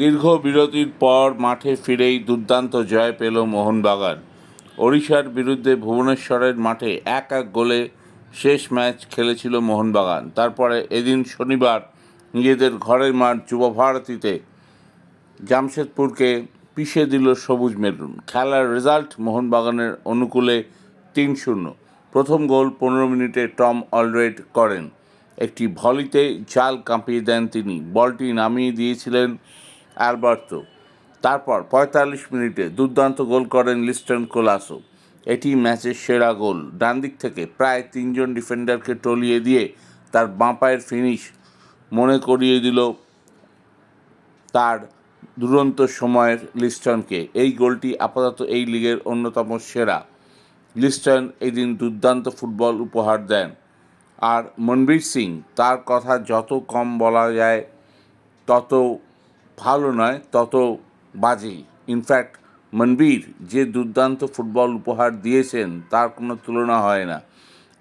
দীর্ঘ বিরতির পর মাঠে ফিরেই দুর্দান্ত জয় পেল মোহনবাগান। ওড়িশার বিরুদ্ধে ভুবনেশ্বরের মাঠে এক এক গোলে শেষ ম্যাচ খেলেছিল মোহনবাগান। তারপরে এদিন শনিবার নিজেদের ঘরের মাঠ যুবভারতীতে জামশেদপুরকে পিষে দিল সবুজ মেরুন। খেলার রেজাল্ট মোহনবাগানের অনুকূলে তিন শূন্য প্রথম গোল পনেরো মিনিটে টম অলরেড করেন। একটি ভলিতে জাল কাঁপিয়ে দেন তিনি। বলটি নামিয়ে দিয়েছিলেন অ্যালবার্তো। তারপর পঁয়তাল্লিশ মিনিটে দুর্দান্ত গোল করেন লিস্টন কোলাসো। এটি ম্যাচের সেরা গোল। ডান দিক থেকে প্রায় তিনজন ডিফেন্ডারকে টলিয়ে দিয়ে তার বাঁ পায়ের ফিনিশ মনে করিয়ে দিল তার দুরন্ত সময়ের লিস্টনকে। এই গোলটি আপাতত এই লিগের অন্যতম সেরা। লিস্টন এদিন দুর্দান্ত ফুটবল উপহার দেন। আর মনবীর সিং, তার কথা যত কম বলা যায়, তত ভালো নয়, তত বাজে ইনফ্যাক্ট মনবীর যে দুর্দান্ত ফুটবল উপহার দিয়েছেন, তার কোনো তুলনা হয় না।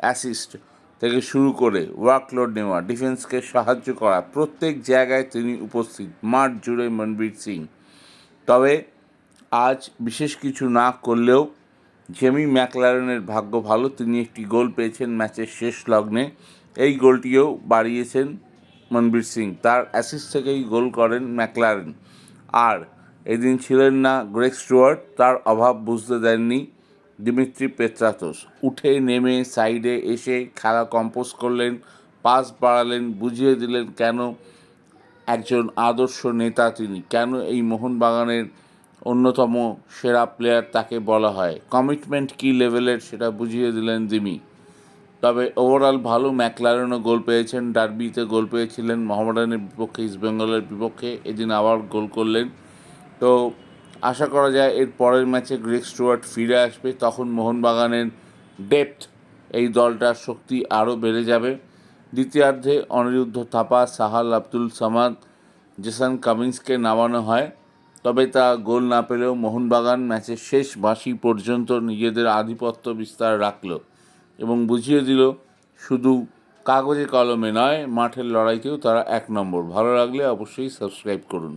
অ্যাসিস্ট থেকে শুরু করে ওয়ার্কলোড নেওয়া ডিফেন্সকে সাহায্য করা, প্রত্যেক জায়গায় তিনি উপস্থিত, মাঠ জুড়ে মনবীর সিং। তবে আজ বিশেষ কিছু না করলেও জেমি ম্যাকলারেনের ভাগ্য ভালো, তিনি একটি গোল পেয়েছেন ম্যাচের শেষ লগ্নে। এই গোলটিও বাড়িয়েছেন মনবীর সিং। তার অ্যাসিস্ট থেকেই গোল করেন ম্যাকলারেন আর এদিন ছিলেন না গ্রেক স্টুয়ার্ট, তার অভাব বুঝতে দেননি দিমিত্রি পেত্রাতোস উঠে নেমে সাইডে এসে খেলা কম্পোজ করলেন, পাস বাড়ালেন, বুঝিয়ে দিলেন কেন একজন আদর্শ নেতা তিনি, কেন এই মোহনবাগানের অন্যতম সেরা প্লেয়ার তাকে বলা হয়। কমিটমেন্ট কী লেভেলের সেটা বুঝিয়ে দিলেন দিমি। তবে ওভারঅল ভালো ম্যাকলারেনও গোল পেয়েছেন, ডার্বিতে গোল পেয়েছিলেন মোহামেডানের বিপক্ষে ইস্টবেঙ্গলের বিপক্ষে এদিন আবার গোল করলেন। তো আশা করা যায় এর পরের ম্যাচে গ্রেক স্টুয়ার্ট ফিরে আসবে, তখন মোহনবাগানের ডেপথ এই দলটার শক্তি আরও বেড়ে যাবে। দ্বিতীয়ার্ধে অনিরুদ্ধ থাপা, সাহাল আব্দুল সামাদ, জেসান কামিন্সকে নামানো হয়। তবে তা গোল না পেলেও মোহনবাগান ম্যাচের শেষ বাঁশি পর্যন্ত নিজেদের আধিপত্য বিস্তার রাখল। এবং বুঝিয়ে দিল, শুধু কাগজে কলমে নয়, মাঠের লড়াইতেও তারা এক নম্বর। ভালো লাগলে অবশ্যই সাবস্ক্রাইব করুন।